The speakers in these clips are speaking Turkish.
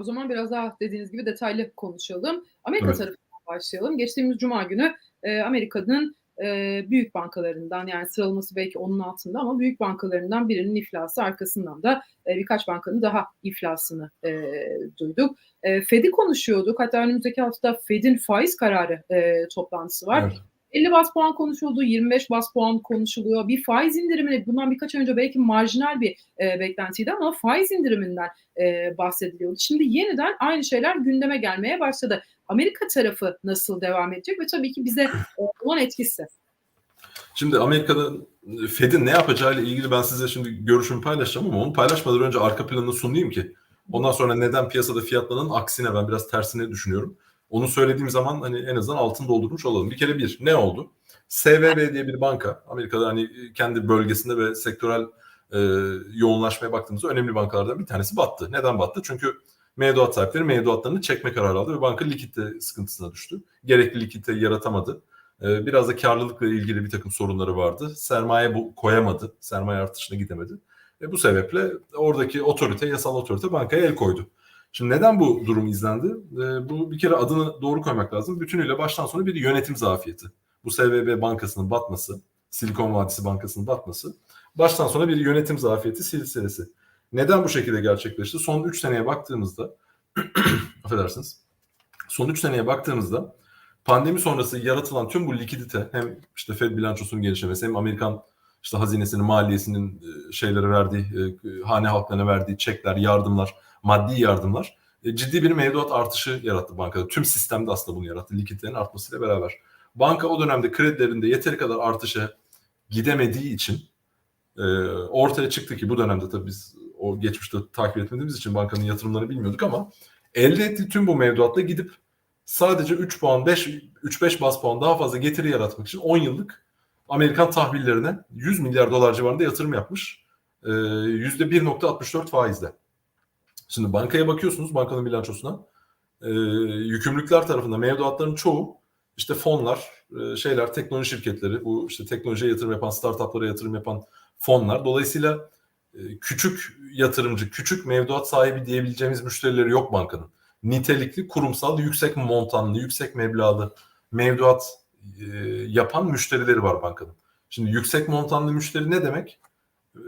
O zaman biraz daha dediğiniz gibi detaylı konuşalım. Amerika Evet. tarafından başlayalım. Geçtiğimiz cuma günü e, Amerika'nın e, büyük bankalarından yani sıralaması belki onun altında ama büyük bankalarından birinin iflası arkasından da e, birkaç bankanın daha iflasını e, duyduk. E, Fed'i konuşuyorduk. Hatta önümüzdeki hafta Fed'in faiz kararı e, toplantısı var. Evet. 50 bas puan konuşuldu, 25 bas puan konuşuluyor. Bir faiz indirimine bundan birkaç önce belki marjinal bir e, beklentiydi ama faiz indiriminden e, bahsediliyordu. Şimdi yeniden aynı şeyler gündeme gelmeye başladı. Amerika tarafı nasıl devam edecek ve tabii ki bize e, olan etkisi. Şimdi Amerika'da Fed'in ne yapacağıyla ilgili ben size şimdi görüşümü paylaşacağım ama onu paylaşmadan önce arka planını sunayım ki ondan sonra neden piyasada fiyatlanan aksine ben biraz tersine düşünüyorum. Onu söylediğim zaman hani en azından altın doldurmuş olalım. Bir kere bir ne oldu? SVB diye bir banka Amerika'da hani kendi bölgesinde ve sektörel e, yoğunlaşmaya baktığımızda önemli bankalardan bir tanesi battı. Neden battı? Çünkü mevduat sahipleri mevduatlarını çekme kararı aldı ve banka likitte sıkıntısına düştü. Gerekli likiditeyi yaratamadı. Ee, Biraz da karlılıkla ilgili bir takım sorunları vardı. Sermaye bu koyamadı. Sermaye artışına gidemedi. Ve bu sebeple oradaki otorite, yasal otorite bankaya el koydu. Şimdi neden bu durum izlendi? Ee, Bu bir kere adını doğru koymak lazım. Bütünüyle baştan sona bir yönetim zafiyeti. Bu SVB bankasının batması, Silikon Vadisi Bankası'nın batması baştan sona bir yönetim zafiyeti silsilesi. Neden bu şekilde gerçekleşti? Son 3 seneye baktığımızda affedersiniz. Son 3 seneye baktığımızda pandemi sonrası yaratılan tüm bu likidite hem işte Fed bilançosunun gelişmesi hem Amerikan işte hazinesinin, maliyesinin e, şeylere verdiği, e, hane halklarına verdiği çekler, yardımlar, maddi yardımlar e, ciddi bir mevduat artışı yarattı bankada. Tüm sistemde aslında bunu yarattı likiditenin artmasıyla beraber. Banka o dönemde kredilerinde yeteri kadar artışa gidemediği için e, ortaya çıktı ki bu dönemde tabii biz o geçmişte takip etmediğimiz için bankanın yatırımlarını bilmiyorduk ama elde ettiği tüm bu mevduatla gidip sadece 3 puan 5 3-5 bas puan daha fazla getiri yaratmak için 10 yıllık Amerikan tahvillerine 100 milyar dolar civarında yatırım yapmış. Ee, %1.64 faizle. Şimdi bankaya bakıyorsunuz bankanın bilançosuna. Ee, yükümlülükler tarafında mevduatların çoğu işte fonlar, e, şeyler, teknoloji şirketleri, bu işte teknolojiye yatırım yapan, startuplara yatırım yapan fonlar. Dolayısıyla e, küçük yatırımcı, küçük mevduat sahibi diyebileceğimiz müşterileri yok bankanın nitelikli, kurumsal, yüksek montanlı, yüksek meblağlı mevduat e, yapan müşterileri var bankanın. Şimdi yüksek montanlı müşteri ne demek? E,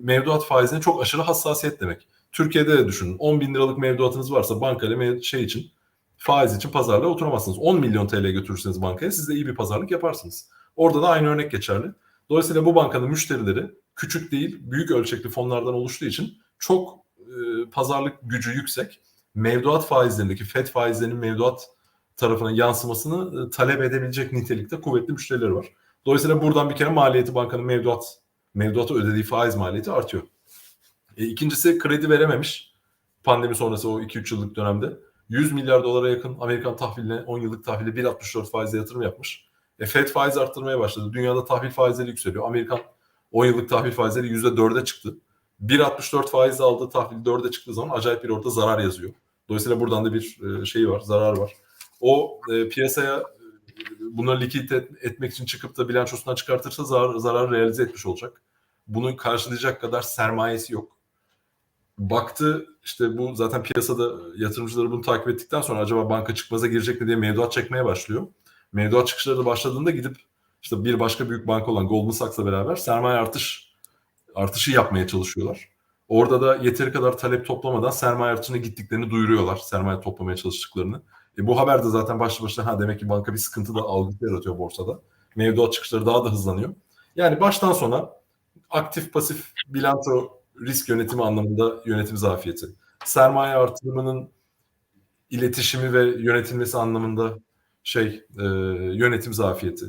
mevduat faizine çok aşırı hassasiyet demek. Türkiye'de de düşünün 10 bin liralık mevduatınız varsa bankayla şey için faiz için pazarlığa oturamazsınız. 10 milyon TL götürürseniz bankaya siz de iyi bir pazarlık yaparsınız. Orada da aynı örnek geçerli. Dolayısıyla bu bankanın müşterileri küçük değil büyük ölçekli fonlardan oluştuğu için çok e, pazarlık gücü yüksek mevduat faizlerindeki FED faizlerinin mevduat tarafına yansımasını e, talep edebilecek nitelikte kuvvetli müşterileri var. Dolayısıyla buradan bir kere maliyeti bankanın mevduat mevduata ödediği faiz maliyeti artıyor. E, ikincisi kredi verememiş. Pandemi sonrası o 2-3 yıllık dönemde 100 milyar dolara yakın Amerikan tahviline 10 yıllık tahvile 1.64 faizle yatırım yapmış. E, FED faiz arttırmaya başladı. Dünyada tahvil faizleri yükseliyor. Amerikan 10 yıllık tahvil faizleri %4'e çıktı. 1.64 faizle aldığı tahvil 4'e çıktığı zaman acayip bir orada zarar yazıyor. Dolayısıyla buradan da bir e, şey var, zarar var. O e, piyasaya e, bunları likit et- etmek için çıkıp da bilançosundan çıkartırsa zarar, zarar realize etmiş olacak. Bunu karşılayacak kadar sermayesi yok. Baktı işte bu zaten piyasada yatırımcıları bunu takip ettikten sonra acaba banka çıkmaza girecek mi diye mevduat çekmeye başlıyor. Mevduat çıkışları da başladığında gidip işte bir başka büyük banka olan Goldman Sachs'la beraber sermaye artış artışı yapmaya çalışıyorlar. Orada da yeteri kadar talep toplamadan sermaye artışına gittiklerini duyuruyorlar. Sermaye toplamaya çalıştıklarını. E bu haber de zaten başlı başına ha demek ki banka bir sıkıntı da algısı yaratıyor borsada. Mevduat çıkışları daha da hızlanıyor. Yani baştan sona aktif pasif bilanço risk yönetimi anlamında yönetim zafiyeti. Sermaye artırımının iletişimi ve yönetilmesi anlamında şey e, yönetim zafiyeti.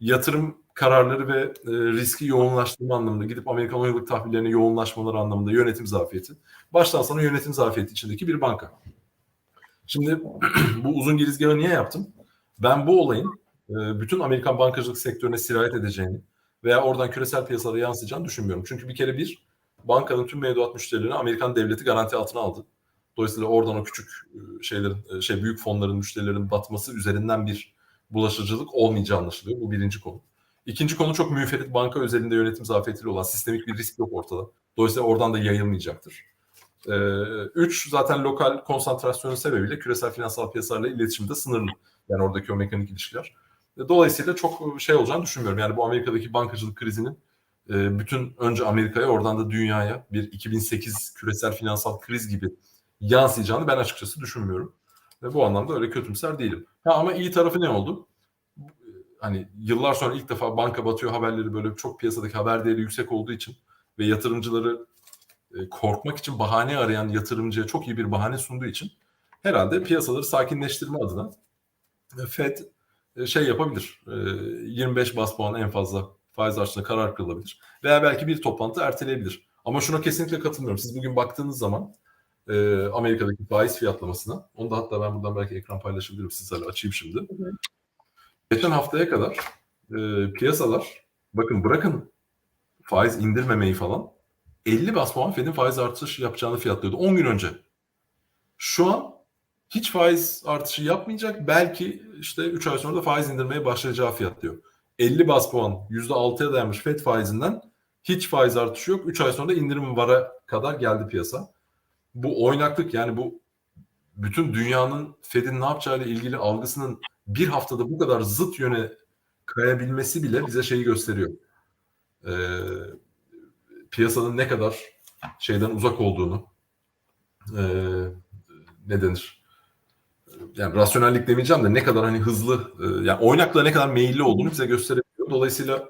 Yatırım kararları ve e, riski yoğunlaştırma anlamında gidip Amerikan 10 yıllık tahvillerine yoğunlaşmaları anlamında yönetim zafiyeti. Baştan sona yönetim zafiyeti içindeki bir banka. Şimdi bu uzun girizgahı niye yaptım? Ben bu olayın e, bütün Amerikan bankacılık sektörüne sirayet edeceğini veya oradan küresel piyasalara yansıyacağını düşünmüyorum. Çünkü bir kere bir, bankanın tüm mevduat müşterilerini Amerikan devleti garanti altına aldı. Dolayısıyla oradan o küçük e, şeylerin, e, şey büyük fonların müşterilerin batması üzerinden bir bulaşıcılık olmayacağı anlaşılıyor. Bu birinci konu. İkinci konu çok müferit banka özelinde yönetim zafiyetiyle olan sistemik bir risk yok ortada. Dolayısıyla oradan da yayılmayacaktır. Ee, üç zaten lokal konsantrasyonu sebebiyle küresel finansal piyasalarla iletişimde sınırlı. Yani oradaki o mekanik ilişkiler. E, Dolayısıyla çok şey olacağını düşünmüyorum. Yani bu Amerika'daki bankacılık krizinin e, bütün önce Amerika'ya oradan da dünyaya bir 2008 küresel finansal kriz gibi yansıyacağını ben açıkçası düşünmüyorum. Ve bu anlamda öyle kötümser değilim. Ha, ama iyi tarafı ne oldu? Hani yıllar sonra ilk defa banka batıyor haberleri böyle çok piyasadaki haber değeri yüksek olduğu için ve yatırımcıları e, korkmak için bahane arayan yatırımcıya çok iyi bir bahane sunduğu için herhalde piyasaları sakinleştirme adına e, Fed e, şey yapabilir. E, 25 bas puan en fazla faiz artışına karar kılabilir. Veya belki bir toplantı erteleyebilir. Ama şuna kesinlikle katılmıyorum. Siz bugün baktığınız zaman e, Amerika'daki faiz fiyatlamasına, onu da hatta ben buradan belki ekran paylaşabilirim sizlerle açayım şimdi. hı. Geçen haftaya kadar e, piyasalar, bakın bırakın faiz indirmemeyi falan, 50 bas puan Fed'in faiz artışı yapacağını fiyatlıyordu 10 gün önce. Şu an hiç faiz artışı yapmayacak. Belki işte 3 ay sonra da faiz indirmeye başlayacağı fiyatlıyor. 50 bas puan %6'ya dayanmış FED faizinden hiç faiz artışı yok. 3 ay sonra da indirim vara kadar geldi piyasa. Bu oynaklık yani bu bütün dünyanın Fed'in ne yapacağıyla ilgili algısının bir haftada bu kadar zıt yöne kayabilmesi bile bize şeyi gösteriyor. Ee, piyasanın ne kadar şeyden uzak olduğunu e, ne denir? Yani rasyonellik demeyeceğim de ne kadar hani hızlı e, yani oynakla ne kadar meyilli olduğunu bize gösteriyor. Dolayısıyla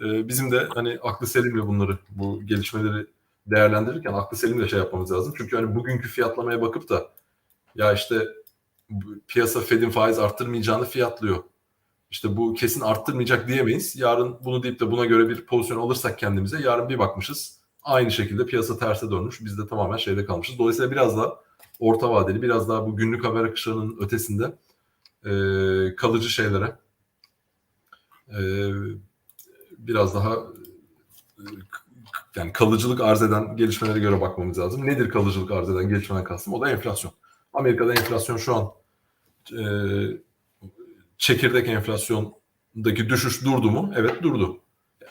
e, bizim de hani aklı selimle bunları bu gelişmeleri değerlendirirken aklı selimle şey yapmamız lazım. Çünkü hani bugünkü fiyatlamaya bakıp da ya işte piyasa Fed'in faiz arttırmayacağını fiyatlıyor. İşte bu kesin arttırmayacak diyemeyiz. Yarın bunu deyip de buna göre bir pozisyon alırsak kendimize yarın bir bakmışız. Aynı şekilde piyasa terse dönmüş. Biz de tamamen şeyde kalmışız. Dolayısıyla biraz daha orta vadeli, biraz daha bu günlük haber akışlarının ötesinde e, kalıcı şeylere e, biraz daha e, yani kalıcılık arz eden gelişmelere göre bakmamız lazım. Nedir kalıcılık arz eden gelişmeden kastım? O da enflasyon. Amerika'da enflasyon şu an e, çekirdek enflasyondaki düşüş durdu mu? Evet durdu.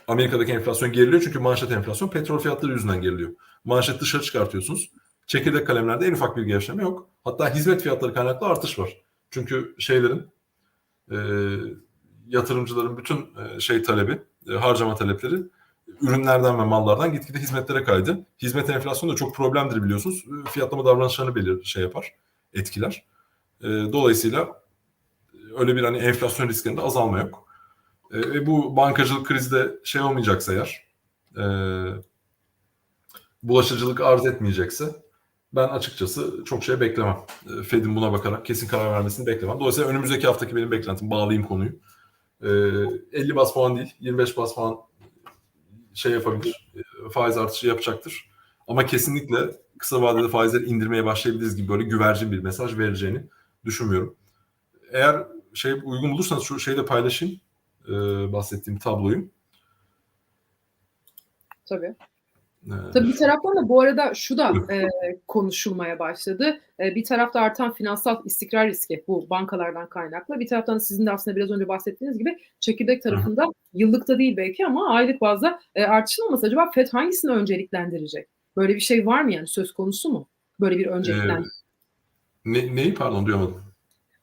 Amerika'daki enflasyon geriliyor çünkü manşet enflasyon petrol fiyatları yüzünden geriliyor. Manşet dışarı çıkartıyorsunuz. Çekirdek kalemlerde en ufak bir gevşeme yok. Hatta hizmet fiyatları kaynaklı artış var. Çünkü şeylerin e, yatırımcıların bütün e, şey talebi, e, harcama talepleri ürünlerden ve mallardan gitgide hizmetlere kaydı. Hizmet enflasyonu da çok problemdir biliyorsunuz. E, Fiyatlama davranışlarını belir şey yapar, etkiler. E, dolayısıyla öyle bir hani enflasyon riskinde azalma yok. E, bu bankacılık krizde şey olmayacaksa eğer, e, bulaşıcılık arz etmeyecekse ben açıkçası çok şey beklemem. E, Fed'in buna bakarak kesin karar vermesini beklemem. Dolayısıyla önümüzdeki haftaki benim beklentim bağlayayım konuyu. E, 50 bas puan değil, 25 bas puan şey yapabilir, e, faiz artışı yapacaktır. Ama kesinlikle kısa vadede faizleri indirmeye başlayabiliriz gibi böyle güvercin bir mesaj vereceğini düşünmüyorum. Eğer şey uygun bulursanız şu şeyi de paylaşayım. E, bahsettiğim tabloyu. Tabii. Tabii bir taraftan da bu arada şu da e, konuşulmaya başladı. E, bir tarafta artan finansal istikrar riski bu bankalardan kaynaklı. Bir taraftan da sizin de aslında biraz önce bahsettiğiniz gibi çekirdek tarafında yıllıkta değil belki ama aylık bazda e, artışın olması acaba FED hangisini önceliklendirecek? Böyle bir şey var mı yani söz konusu mu? Böyle bir önceliklendirme. ne, neyi pardon duyamadım.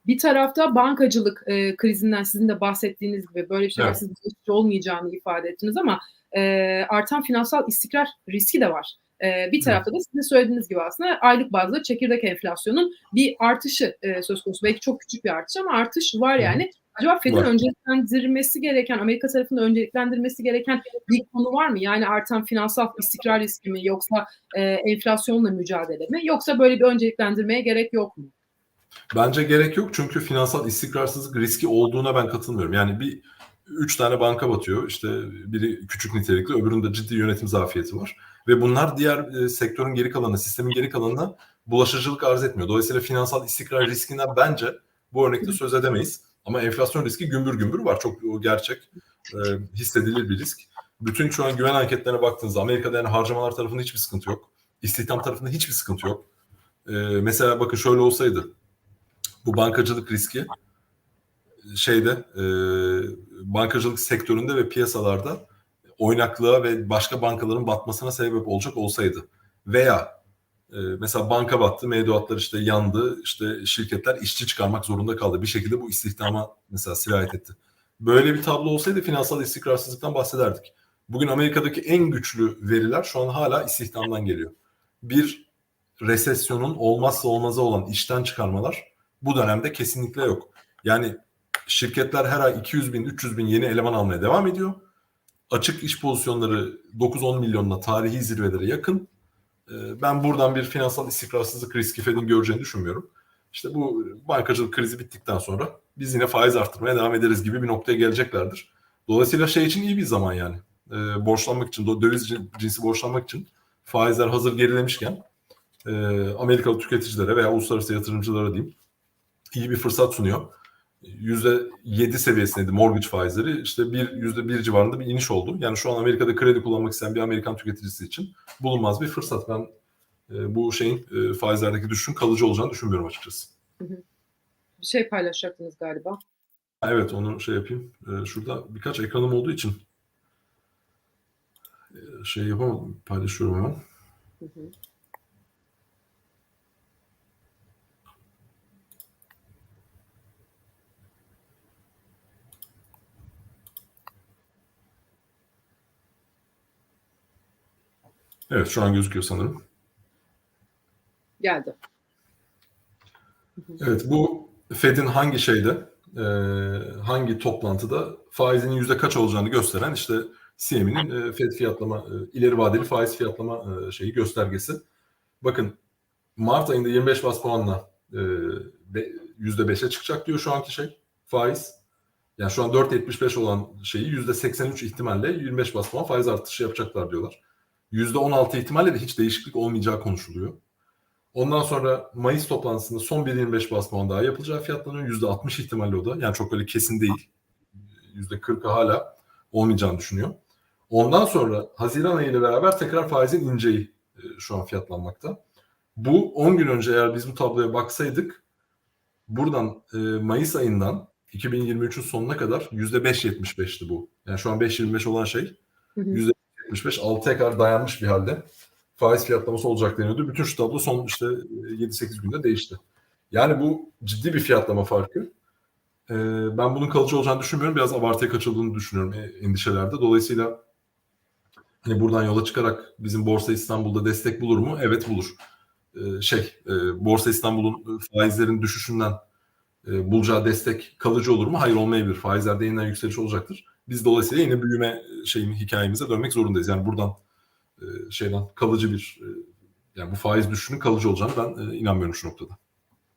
Bir tarafta bankacılık e, krizinden sizin de bahsettiğiniz gibi böyle bir şey Evet. sizin olmayacağını ifade ettiniz ama e, artan finansal istikrar riski de var. E, bir tarafta da sizin söylediğiniz gibi aslında aylık bazda çekirdek enflasyonun bir artışı e, söz konusu. Belki çok küçük bir artış ama artış var yani. Acaba Fed'in önceliklendirmesi gereken, Amerika tarafında önceliklendirmesi gereken bir konu var mı? Yani artan finansal istikrar riski mi yoksa e, enflasyonla mücadele mi? Yoksa böyle bir önceliklendirmeye gerek yok mu? Bence gerek yok çünkü finansal istikrarsızlık riski olduğuna ben katılmıyorum. Yani bir üç tane banka batıyor. İşte biri küçük nitelikli, öbüründe ciddi yönetim zafiyeti var. Ve bunlar diğer e, sektörün geri kalanına, sistemin geri kalanına bulaşıcılık arz etmiyor. Dolayısıyla finansal istikrar riskinden bence bu örnekte söz edemeyiz. Ama enflasyon riski gümbür gümbür var. Çok o gerçek. E, hissedilir bir risk. Bütün şu an güven anketlerine baktığınızda Amerika'da yani harcamalar tarafında hiçbir sıkıntı yok. İstihdam tarafında hiçbir sıkıntı yok. E, mesela bakın şöyle olsaydı bu bankacılık riski şeyde e, bankacılık sektöründe ve piyasalarda oynaklığa ve başka bankaların batmasına sebep olacak olsaydı veya Ee, mesela banka battı, mevduatlar işte yandı, işte şirketler işçi çıkarmak zorunda kaldı. Bir şekilde bu istihdama mesela sirayet etti. Böyle bir tablo olsaydı finansal istikrarsızlıktan bahsederdik. Bugün Amerika'daki en güçlü veriler şu an hala istihdamdan geliyor. Bir resesyonun olmazsa olmazı olan işten çıkarmalar bu dönemde kesinlikle yok. Yani şirketler her ay 200 bin, 300 bin yeni eleman almaya devam ediyor. Açık iş pozisyonları 9-10 milyonla tarihi zirvelere yakın. Ee, Ben buradan bir finansal istikrarsızlık riski Fed'in göreceğini düşünmüyorum. İşte bu bankacılık krizi bittikten sonra biz yine faiz arttırmaya devam ederiz gibi bir noktaya geleceklerdir. Dolayısıyla şey için iyi bir zaman yani. Ee, borçlanmak için, döviz cin- cinsi borçlanmak için faizler hazır gerilemişken e, Amerikalı tüketicilere veya uluslararası yatırımcılara diyeyim iyi bir fırsat sunuyor. %7 seviyesindeydi mortgage faizleri. İşte bir %1 civarında bir iniş oldu. Yani şu an Amerika'da kredi kullanmak isteyen bir Amerikan tüketicisi için bulunmaz bir fırsat. Ben e, bu şeyin e, faizlerdeki düşüşün kalıcı olacağını düşünmüyorum açıkçası. Bir şey paylaşacaktınız galiba. Evet onu şey yapayım. E, şurada birkaç ekranım olduğu için e, şey yapamadım. Paylaşıyorum hemen. Hı hı. Evet şu an gözüküyor sanırım. Geldi. Evet bu Fed'in hangi şeyde e, hangi toplantıda faizinin yüzde kaç olacağını gösteren işte CME'nin e, Fed fiyatlama e, ileri vadeli faiz fiyatlama e, şeyi göstergesi. Bakın Mart ayında 25 bas puanla e, yüzde 5'e çıkacak diyor şu anki şey faiz. Yani şu an 4.75 olan şeyi yüzde 83 ihtimalle 25 bas puan faiz artışı yapacaklar diyorlar. Yüzde 16 ihtimalle de hiç değişiklik olmayacağı konuşuluyor. Ondan sonra Mayıs toplantısında son 1.25 bas puan daha yapılacağı fiyatlanıyor. %60 ihtimalle o da. Yani çok öyle kesin değil. %40'ı hala olmayacağını düşünüyor. Ondan sonra Haziran ayı ile beraber tekrar faizin ineceği e, şu an fiyatlanmakta. Bu 10 gün önce eğer biz bu tabloya baksaydık buradan e, Mayıs ayından 2023'ün sonuna kadar %5.75'ti bu. Yani şu an 5.25 olan şey Hı hı. %75 6'ya kadar dayanmış bir halde faiz fiyatlaması olacak deniyordu. Bütün şu tablo son işte 7-8 günde değişti. Yani bu ciddi bir fiyatlama farkı. Ee, ben bunun kalıcı olacağını düşünmüyorum. Biraz abartıya kaçıldığını düşünüyorum e, endişelerde. Dolayısıyla hani buradan yola çıkarak bizim Borsa İstanbul'da destek bulur mu? Evet bulur. Ee, şey, e, Borsa İstanbul'un faizlerin düşüşünden e, bulacağı destek kalıcı olur mu? Hayır olmayabilir. Faizlerde yeniden yükseliş olacaktır. Biz dolayısıyla yine büyüme şeyin hikayemize dönmek zorundayız. Yani buradan e, şeyden kalıcı bir e, yani bu faiz düşüşünün kalıcı olacağını ben e, inanmıyorum şu noktada.